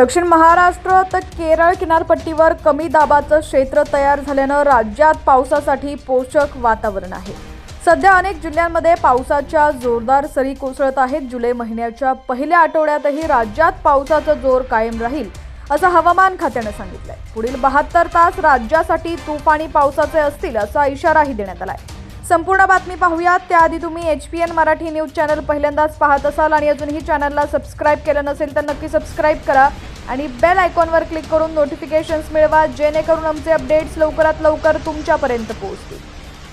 दक्षिण महाराष्ट्र तर केरळ किनारपट्टीवर कमी दाबाचं क्षेत्र तयार झाल्यानं राज्यात पावसासाठी पोषक वातावरण आहे. सध्या अनेक जिल्ह्यांमध्ये पावसाच्या जोरदार सरी कोसळत आहेत. जुलै महिन्याच्या पहिल्या आठवड्यातही राज्यात पावसाचा जोर कायम राहील असं हवामान खात्यानं सांगितलंय. पुढील बहात्तर तास राज्यासाठी तुफानी पावसाचे असतील असा इशाराही देण्यात आलाय. संपूर्ण बातमी पाहूयात. त्याआधी तुम्ही H P N Marathi news channel पहिल्यांदाच पाहत असाल आणि अजूनही चॅनलला सबस्क्राईब केलं नसेल तर नक्की सबस्क्राईब करा. आणि बेल आयकॉनवर क्लिक करून नोटिफिकेशन्स मिळवा जेणेकरून आमचे अपडेट्स लवकरात लवकर तुमच्यापर्यंत पोहोचतील.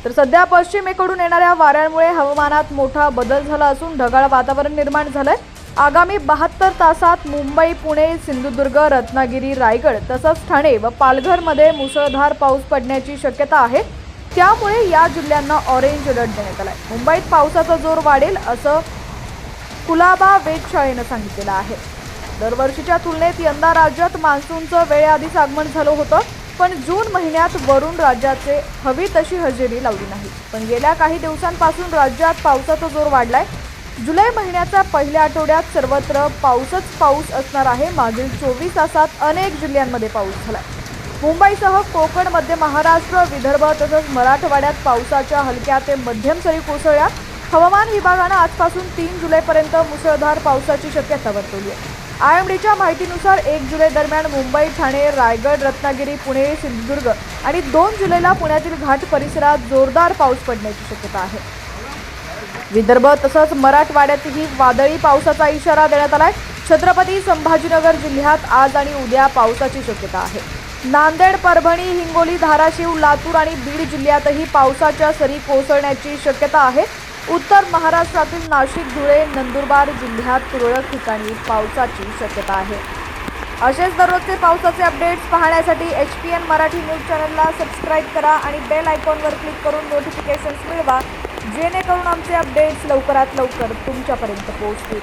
तर सध्या पश्चिमेकडून येणाऱ्या वाऱ्यांमुळे हवामानात मोठा बदल झाला असून ढगाळ वातावरण निर्माण झालंय. आगामी बहात्तर तासात मुंबई पुणे सिंधुदुर्ग रत्नागिरी रायगड तसंच ठाणे व पालघरमध्ये मुसळधार पाऊस पडण्याची शक्यता आहे. त्यामुळे या जिल्ह्यांना ऑरेंज अलर्ट देण्यात आलाय. मुंबईत पावसाचा जोर वाढेल असं कुलाबा वेधशाळेनं सांगितलेलं आहे. दरवर्षीच्या तुलनेत यंदा राज्यात मान्सूनचं वेळेआधीच आगमन झालं होतं पण जून महिन्यात वरून राज्याचे हवी तशी हजेरी लावली नाही. पण गेल्या काही दिवसांपासून राज्यात पावसाचा जोर वाढलाय. जुलै महिन्याच्या पहिल्या आठवड्यात सर्वत्र पाऊसच पाऊस असणार आहे. मागील चोवीस तासात अनेक जिल्ह्यांमध्ये पाऊस झाला मुंबईसह कोकण मध्य महाराष्ट्र विदर्भ तसंच मराठवाड्यात पावसाच्या हलक्या ते मध्यम सरी कोसळल्या. हवामान विभागानं आजपासून तीन जुलैपर्यंत मुसळधार पावसाची शक्यता वर्तवली आहे. आय एम डीच्या माहितीनुसार एक जुलै दरम्यान मुंबई ठाणे रायगड रत्नागिरी पुणे सिंधुदुर्ग आणि दोन जुलैला पुण्यातील घाट परिसरात जोरदार पाऊस पडण्याची शक्यता आहे. विदर्भ तसंच मराठवाड्यातही वादळी पावसाचा इशारा देण्यात आलाय. छत्रपती संभाजीनगर जिल्ह्यात आज आणि उद्या पावसाची शक्यता आहे. नांदेड परभणी हिंगोली धाराशिव लातूर आणि बीड जिल्ह्यातही पावसाच्या सरी कोसळण्याची शक्यता आहे. उत्तर महाराष्ट्रातील नाशिक धुळे नंदुरबार जिल्ह्यात तुरळक ठिकाणी पावसाची शक्यता आहे. असेच दररोजचे पावसाचे अपडेट्स पाहण्यासाठी H P N Marathi news चॅनलला सबस्क्राईब करा आणि बेल आयकॉनवर क्लिक करून नोटिफिकेशन्स मिळवा जेणेकरून आमचे अपडेट्स लवकरात लवकर तुमच्यापर्यंत पोहोचतील.